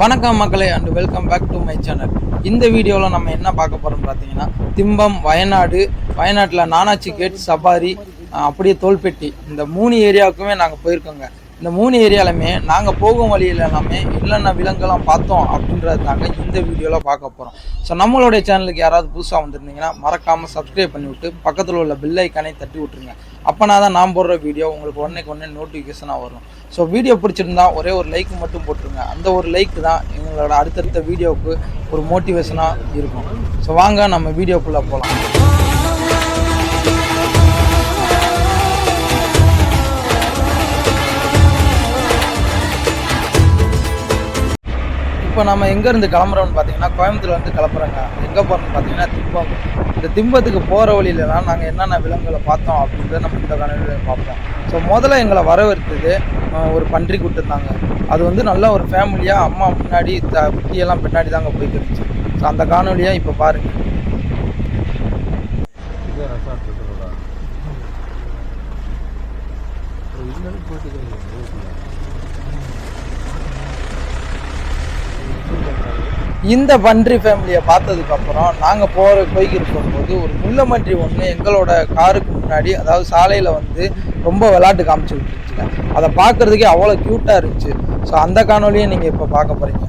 வணக்கம் மக்களே and welcome back to my channel இந்த வீடியோவில் நம்ம என்ன பார்க்க போகிறோம் பார்த்தீங்கன்னா திம்பம் வயநாடு வயநாட்டில் நானாச்சி கேட் சபாரி அப்படியே தோல்பெட்டி இந்த மூணு ஏரியாவுக்குமே நாங்கள் போயிருக்கோங்க. இந்த மூணு ஏரியாலுமே நாங்கள் போகும் வழியில் எல்லாமே என்னென்ன விலங்கெல்லாம் பார்த்தோம் அப்படின்றது தாங்க இந்த வீடியோவில் பார்க்க போகிறோம் ஸோ நம்மளுடைய சேனலுக்கு யாராவது புதுசாக வந்திருந்தீங்கன்னா மறக்காமல் சப்ஸ்கிரைப் பண்ணி விட்டு பக்கத்தில் உள்ள பில்லைக்கானே தட்டி விட்ருங்க அப்போனா தான் நான் போடுற வீடியோ உங்களுக்கு உடனேக்கு உடனே நோட்டிஃபிகேஷனாக வரும். ஸோ வீடியோ பிடிச்சிருந்தா ஒரே ஒரு லைக் மட்டும் போட்டுருங்க. அந்த ஒரு லைக் தான் எங்களோட அடுத்தடுத்த வீடியோவுக்கு ஒரு மோட்டிவேஷனாக இருக்கும். ஸோ வாங்க நம்ம வீடியோக்குள்ளே போகலாம் இப்போ நம்ம எங்கேருந்து கிளம்புறோம்னு பார்த்தீங்கன்னா கோயம்புத்தூர்லேருந்து கிளம்புறோங்க. எங்கே போகிறோம்னு பார்த்தீங்கன்னா திம்பம். இந்த திம்பத்துக்கு போகிற வழியிலலாம் நாங்கள் என்னென்ன விலங்குகளை பார்த்தோம் அப்படின்றத நம்ம இந்த காணொலியில் பார்ப்போம். ஸோ முதல்ல எங்களை வரவேற்றது ஒரு பன்றி கூட்டிருந்தாங்க அது வந்து நல்ல ஒரு ஃபேமிலியாக அம்மா முன்னாடி த குட்டியெல்லாம் பின்னாடி தாங்க போய்ட்டு இருந்துச்சு. ஸோ அந்த காணொலியாக இப்போ பாருங்கள் இதே இந்த பன்றி ஃபேமிலியை பார்த்ததுக்கப்புறம் நாங்கள் போகிற போய்கிட்டு போகும்போது ஒரு முள்ளமன்றி ஒன்று எங்களோட காருக்கு முன்னாடி அதாவது சாலையில் வந்து ரொம்ப விளாட்டு காமிச்சு விட்டுருச்சுங்க. அதை பார்க்குறதுக்கே அவ்வளோ க்யூட்டாக இருந்துச்சு. ஸோ அந்த காணொலியும் நீங்கள் இப்போ பார்க்க போகிறீங்க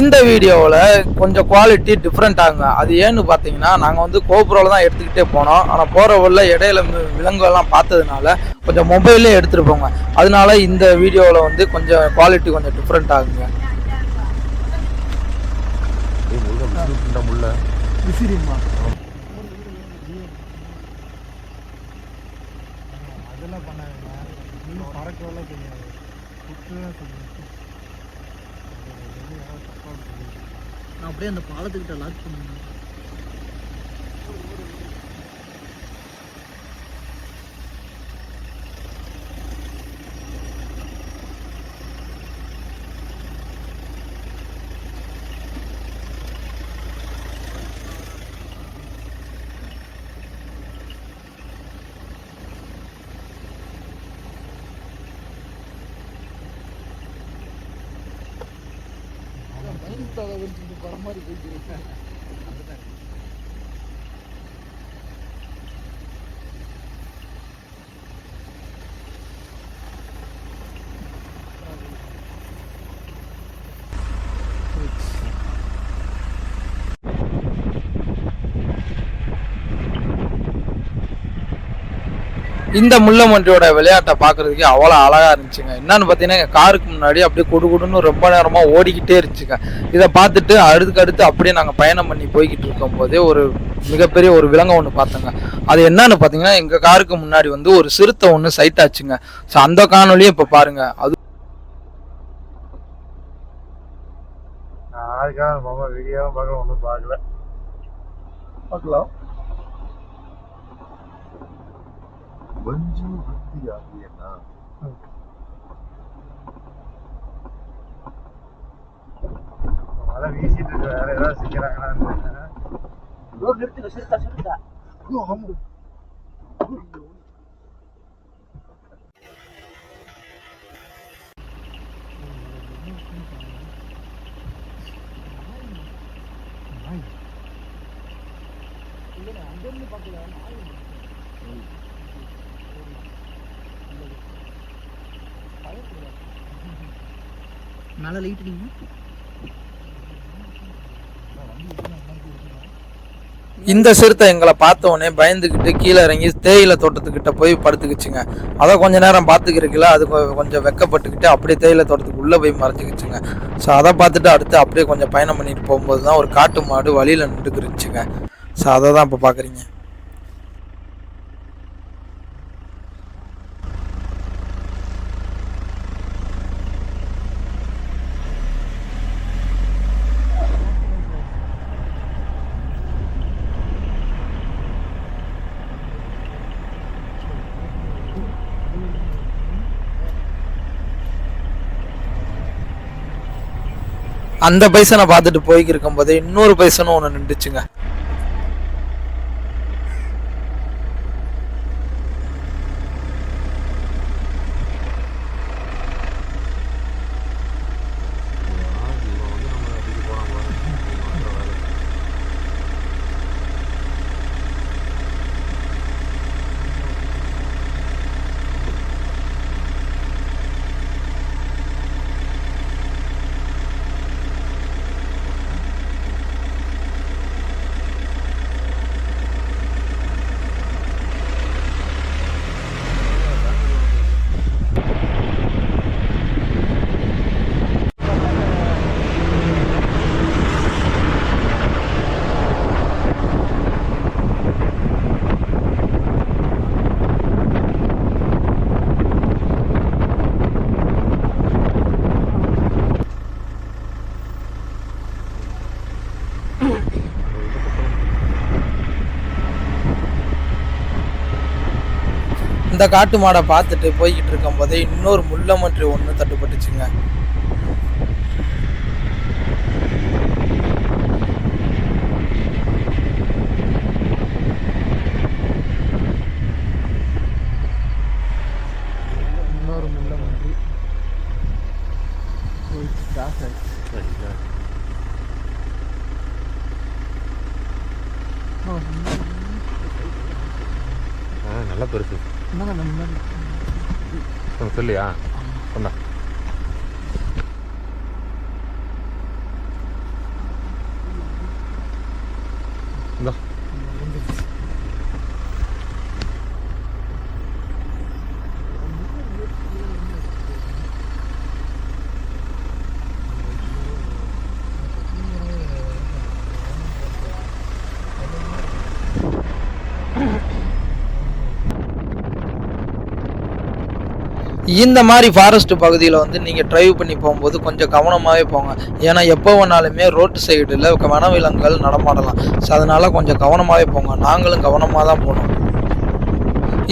இந்த வீடியோவில் கொஞ்சம் குவாலிட்டி டிஃப்ரெண்ட் ஆகுங்க. அது ஏன்னு பார்த்தீங்கன்னா நாங்கள் வந்து கோபுரோவில் தான் எடுத்துக்கிட்டே போனோம். ஆனால் போகிற உள்ள இடையில விலங்குகள்லாம் பார்த்ததுனால கொஞ்சம் மொபைல்லே எடுத்துகிட்டு போங்க. அதனால இந்த வீடியோவில் வந்து கொஞ்சம் குவாலிட்டி கொஞ்சம் டிஃப்ரெண்ட் ஆகுங்க. இந்த முள்ள விசிறிமா? அதெல்லாம் பண்ணாங்க இன்னும் பறக்கவெல்லாம் தெரியாது. குத்துதான் தெரியும் நான் அப்படியே அந்த பாலத்துக்கிட்ட லாக் பண்ணுங்க இந்த முள்ளமன்றியோட விளையாட்டை பார்க்கறதுக்கு அவ்வளோ அழகாக இருந்துச்சுங்க. என்னன்னு பார்த்தீங்கன்னா எங்கள் காருக்கு முன்னாடி அப்படியே குடு குடுன்னு ரொம்ப நேரமாக ஓடிக்கிட்டே இருந்துச்சுங்க. இதை பார்த்துட்டு அடுத்துக்கு அடுத்து அப்படியே நாங்கள் பயணம் பண்ணி போய்கிட்டு இருக்கும்போதே ஒரு மிகப்பெரிய ஒரு விலங்கை ஒன்று பார்த்தோங்க. அது என்னன்னு பார்த்தீங்கன்னா எங்கள் காருக்கு முன்னாடி வந்து ஒரு சிறுத்தை ஒன்று சைட் ஆச்சுங்க ஸோ அந்த காணொலியும் இப்போ பாருங்கள் அது நான் ஆளுக்காக வீடியோவும் பார்க்கல ஒன்றும் பார்க்கல. பார்க்கலாம். மஞ்சு ஆகியனா மழை வீசிட்டு இருக்கு வேற ஏதாவது செஞ்சுறாங்கன்னு மேலே லைட் அடிங்க இந்த சிறுத்தை எங்களை பார்த்த உடனே பயந்துக்கிட்டு கீழே இறங்கி தேயிலை தோட்டத்துக்கிட்ட போய் படுத்துக்கிச்சுங்க. அதை கொஞ்ச நேரம் பார்த்துக்கிறதுல அது கொஞ்சம் வெக்கப்பட்டுக்கிட்டு அப்படியே தேயிலை தோட்டத்துக்கு உள்ளே போய் மறைஞ்சிக்கிச்சுங்க ஸோ அதை பார்த்துட்டு அடுத்து அப்படியே கொஞ்சம் பயணம் பண்ணிட்டு போகும்போது தான் ஒரு காட்டு மாடு வழியில் நின்றுக்கிருச்சுங்க ஸோ அதை தான் இப்போ பார்க்குறீங்க. அந்த பைசனை பார்த்துட்டு போய்க்கு இருக்கும்போது இன்னொரு பைசனும் ஒன்று நின்றுச்சுங்க. அந்த காட்டு மாடை பார்த்துட்டு போய்கிட்டு இருக்கும் போதே இன்னொரு முள்ளமன்றி ஒன்று தட்டுப்பட்டுச்சுங்க. இன்னொரு முள்ள மாதிரி போயிடுச்சு நல்லா பெருசு உனக்கு சொல்லியா? சொன்னா இந்தா இந்த மாதிரி ஃபாரஸ்ட் பகுதியில் வந்து நீங்கள் டிரைவ் பண்ணி போகும்போது கொஞ்சம் கவனமாகவே போங்க. ஏன்னா எப்போ வேணாலுமே ரோட்டு சைடில் வனவிலங்குகள் நடமாடலாம். ஸோ அதனால் கொஞ்சம் கவனமாகவே போங்க. நாங்களும் கவனமாக தான் போனோம்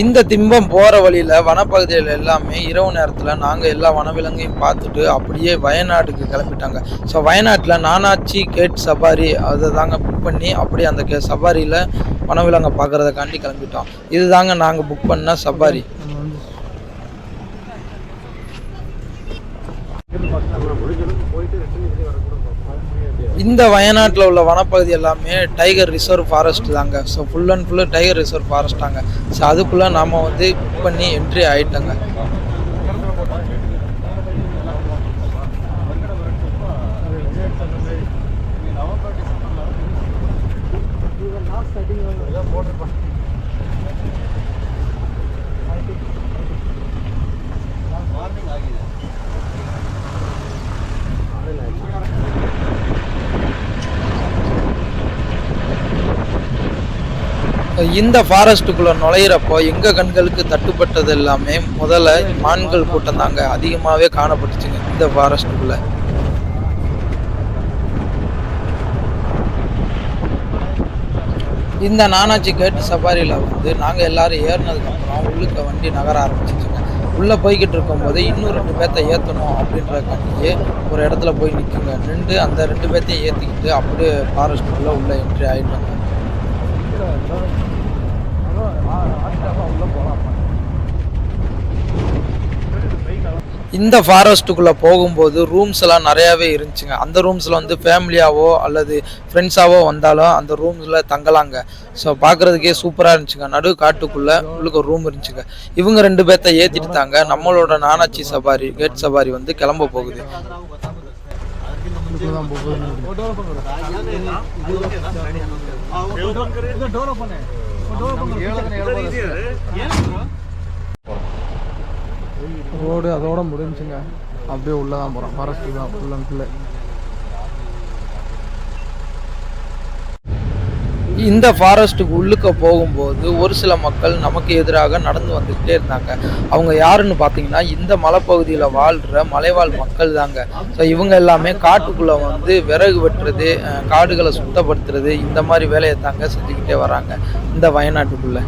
இந்த திம்பம் போகிற வழியில் வனப்பகுதியில் எல்லாமே இரவு நேரத்தில் நாங்கள் எல்லா வனவிலங்கையும் பார்த்துட்டு அப்படியே வயநாட்டுக்கு கிளம்பிட்டாங்க. ஸோ வயநாட்டில் நானாச்சி கேட் சபாரி அதை தாங்க புக் பண்ணி அப்படியே அந்த கே சபாரியில் வனவிலங்கை பார்க்குறதுக்காண்டி கிளம்பிட்டோம். இது தாங்க நாங்கள் புக் பண்ண சபாரி நம்ம வந்து இந்த வயநாட்டில் உள்ள வனப்பகுதி எல்லாமே டைகர் ரிசர்வ் ஃபாரஸ்ட் தாங்க. So full and full tiger reserve ஃபாரஸ்ட்டாங்க so அதுக்குள்ளே நாம் வந்து புக் பண்ணி என்ட்ரி ஆகிட்டோங்க இந்த ஃபாரஸ்ட்டுக்குள்ளே நுழையிறப்போ எங்கள் கண்களுக்கு தட்டுப்பட்டது எல்லாமே முதல்ல மான்கள் கூட்டம் தாங்க அதிகமாகவே காணப்பட்டுச்சுங்க இந்த ஃபாரஸ்ட்டுக்குள்ளே இந்த நானாச்சி கேட் சஃபாரியில் வந்து நாங்கள் எல்லாரும் ஏறினதுக்கப்புறம் உள்ளுக்க வண்டி நகர ஆரம்பிச்சிச்சுங்க. உள்ளே போய்கிட்டு இருக்கும்போது இன்னும் ரெண்டு பேர்த்த ஏற்றணும் அப்படின்றக்காண்டியே ஒரு இடத்துல போய் நிற்குங்க நின்று அந்த ரெண்டு பேர்த்தையும் ஏற்றிக்கிட்டு அப்படியே ஃபாரஸ்ட்டுக்குள்ளே உள்ளே என்ட்ரி ஆகிட்டாங்க இந்த ஃபாரஸ்ட்டுக்குள்ளே போகும்போது ரூம்ஸ் எல்லாம் நிறையாவே இருந்துச்சுங்க. அந்த ரூம்ஸில் வந்து ஃபேமிலியாவோ அல்லது ஃப்ரெண்ட்ஸாவோ வந்தாலும் அந்த ரூம்ஸில் தங்கலாங்க. ஸோ பார்க்குறதுக்கே சூப்பராக இருந்துச்சுங்க. நடு காட்டுக்குள்ளே உள்ளுக்கு ஒரு ரூம் இருந்துச்சுங்க. இவங்க ரெண்டு பேர்த்த ஏற்றிட்டு தாங்க நம்மளோட நானாச்சி சபாரி கேட் சபாரி வந்து கிளம்ப போகுது. இடத்துல தான் போகுது ரோடு அதோட முடிஞ்சுங்க. அப்படியே உள்ளே தான் போகிறோம் ஃபாரஸ்ட்டு தான் ஃபுல் அண்ட் ஃபுல்லு இந்த ஃபாரஸ்ட்டுக்கு உள்ளுக்க போகும்போது ஒரு சில மக்கள் நமக்கு எதிராக நடந்து வந்துக்கிட்டே இருந்தாங்க. அவங்க யாருன்னு பார்த்தீங்கன்னா இந்த மலைப்பகுதியில் வாழ்கிற மலைவாழ் மக்கள் தாங்க. ஸோ இவங்க எல்லாமே காட்டுக்குள்ளே வந்து விறகு வெட்டுறது காடுகளை சுத்தப்படுத்துறது இந்த மாதிரி வேலையை தாங்க செஞ்சுக்கிட்டே வராங்க இந்த வயநாட்டுக்குள்ளே.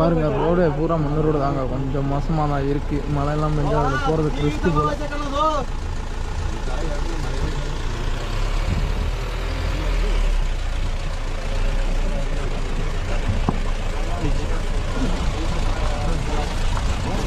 பாருங்க ரோடு பூரா மண்ணு ரோடு தாங்க. கொஞ்சம் மோசமாக தான் இருக்குது மழையெல்லாம் பெஞ்சா அதில் போகிறதுக்கு ரிஸ்க்கு போல.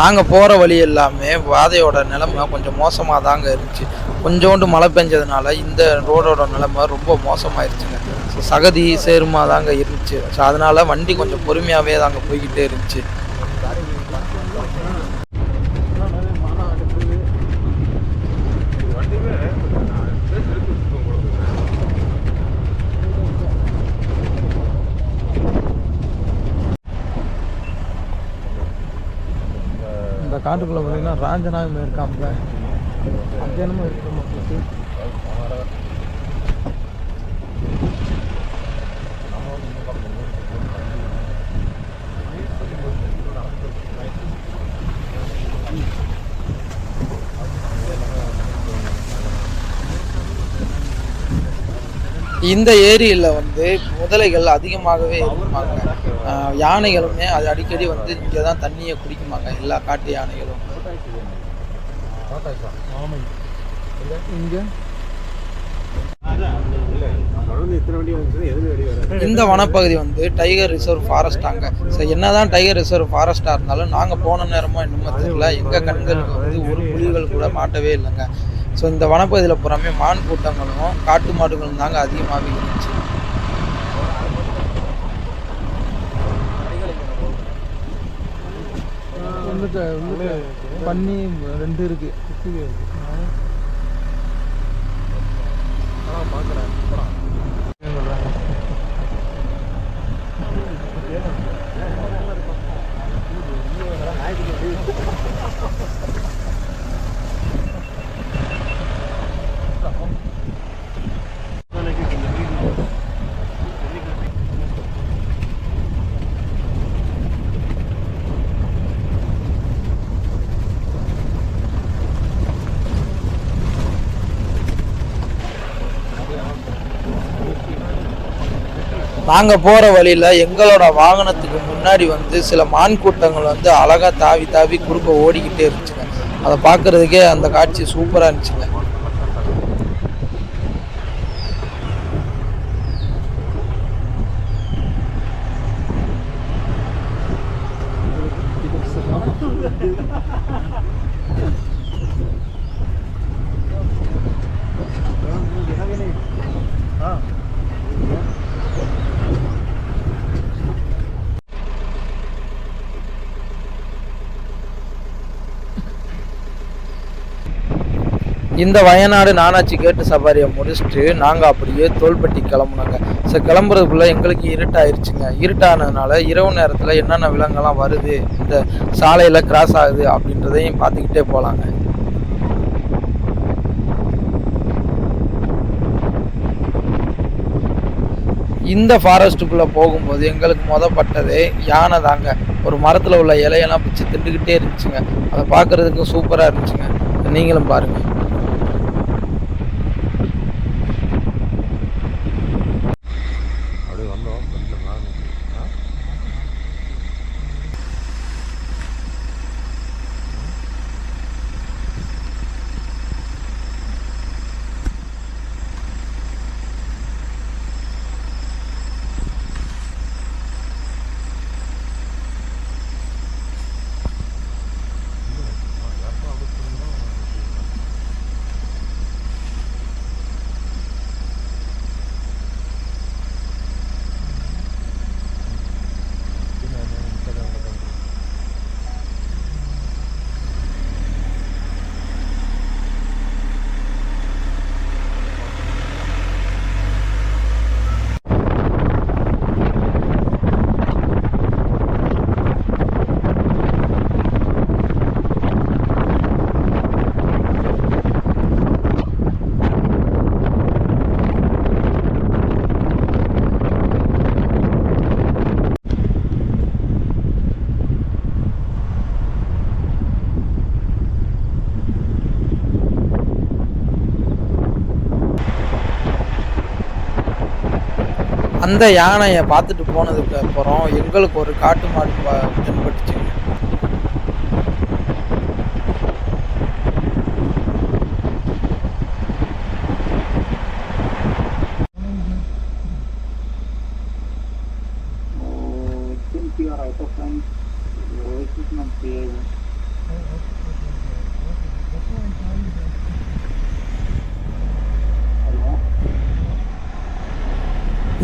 நாங்கள் போகிற வழி எல்லாமே பாதையோட நிலமை கொஞ்சம் மோசமாக தாங்க இருந்துச்சு. கொஞ்சோண்டு மழை பெஞ்சதுனால இந்த ரோடோட நிலமை ரொம்ப மோசமாயிருச்சுங்க. ஸோ சகதி சேருமா தாங்க இருந்துச்சு. ஸோ அதனால் வண்டி கொஞ்சம் பொறுமையாகவே தாங்க போய்கிட்டே இருந்துச்சு இந்த காட்டுக்குள்ளே பார்த்தீங்கன்னா ராஞ்சனாகமே இருக்காங்க அத்தியானமும் இருக்கு மக்களுக்கு இந்த ஏரியில் வந்து முதலைகள் அதிகமாகவே இருப்பாங்க. யானைகளுமே அது அடிக்கடி வந்து இங்கே தான் தண்ணியை குடிக்குமாங்க. எல்லா காட்டு யானைகளும். இந்த வனப்பகுதி வந்து டைகர் ரிசர்வ் ஃபாரஸ்டாங்க ஸோ என்னதான் டைகர் ரிசர்வ் ஃபாரஸ்ட்டாக இருந்தாலும் நாங்கள் போன நேரமோ இன்னும் தெரியல. எங்கள் கண்களுக்கு வந்து ஒரு புலிகள் கூட மாட்டவே இல்லைங்க. ஸோ இந்த வனப்பகுதியில் புறமே மான் கூட்டங்களும் காட்டு மாடுகளும் தாங்க அதிகமாகவே இருந்துச்சு. வந்துட்டு வந்துட்டு பன்னி ரெண்டு இருக்கு. குட்டிಗೆ இருக்கு. நாங்கள் போகிற வழியில் எங்களோட வாகனத்துக்கு முன்னாடி வந்து சில மான் கூட்டங்கள் வந்து அழகாக தாவி தாவி குறுக்க ஓடிக்கிட்டே இருந்துச்சுங்க. அதை பார்க்குறதுக்கே அந்த காட்சி சூப்பராக இருந்துச்சுங்க. இந்த வயநாடு நானாச்சி கேட்டு சவாரியை முடிச்சுட்டு நாங்கள் அப்படியே தோல்பட்டி கிளம்புனாங்க. ஸோ கிளம்புறதுக்குள்ளே எங்களுக்கு இருட்டாயிருச்சுங்க. இருட்டானதுனால இரவு நேரத்தில் என்னென்ன விலங்கெல்லாம் வருது இந்த சாலையில் கிராஸ் ஆகுது அப்படின்றதையும் பார்த்துக்கிட்டே போகலாங்க இந்த ஃபாரஸ்ட்டுக்குள்ளே போகும்போது எங்களுக்கு மொதப்பட்டதே யானை தாங்க. ஒரு மரத்தில் உள்ள இலையெல்லாம் பிச்சு திண்டுக்கிட்டே இருந்துச்சுங்க. அதை பார்க்குறதுக்கு சூப்பராக இருந்துச்சுங்க. நீங்களும் பாருங்கள் அப்படியே வந்தோம் ஃப்ரெண்டில் நான் ஆ அந்த யானையை பார்த்துட்டு போனதுக்கு அப்புறம் எங்களுக்கு ஒரு காட்டு மாடு ப- தென்பட்டுச்சுங்க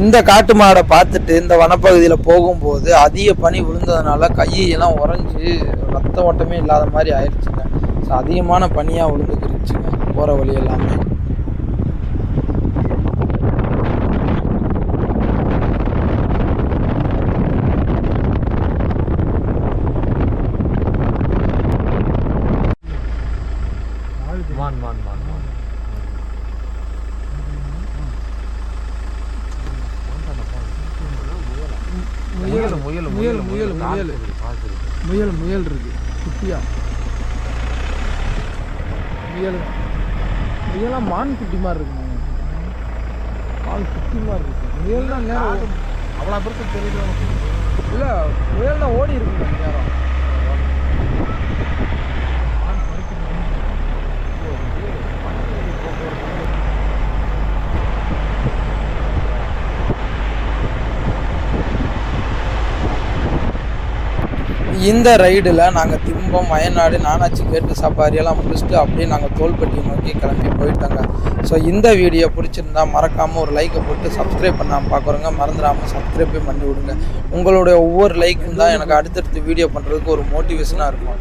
இந்த காட்டு மாடை பார்த்துட்டு இந்த வனப்பகுதியில் போகும்போது அதிக பனி விழுந்ததுனால கையெல்லாம் உறைஞ்சி ரத்த ஓட்டமே இல்லாத மாதிரி ஆயிடுச்சுங்க. ஸோ அதிகமான பனியாக விழுந்துக்கிருச்சுங்க. போகிற வழி எல்லாமே மான் மான் மான் மான் முயல் முயல் முயல் முயல் இருக்கு குட்டியா முயல் முயலாம் மான் குட்டி மாதிரி இருக்குங்க மான் குட்டி மாதிரி இருக்கு. முயல் தான் நேரம் அவ்வளோ பேருக்கு தெரியுது இல்லை முயல் தான் ஓடி இருக்கு. இந்த ரைடில் நாங்கள் திம்பம் வயநாடு நானாச்சி கேட்டு சப்பாரியெல்லாம் முடிச்சுட்டு அப்படியே நாங்கள் தோல்பட்டி நோக்கி கிளம்பி போயிட்டோங்க. ஸோ இந்த வீடியோ பிடிச்சிருந்தா மறக்காமல் ஒரு லைக்கை போட்டு சப்ஸ்கிரைப் பண்ணாமல் பார்க்குறோங்க மறந்துடாமல் சப்ஸ்கிரைபே பண்ணி விடுங்க. உங்களுடைய ஒவ்வொரு லைக்கும் தான் எனக்கு அடுத்தடுத்து வீடியோ பண்ணுறதுக்கு ஒரு மோட்டிவேஷனாக இருக்கும்.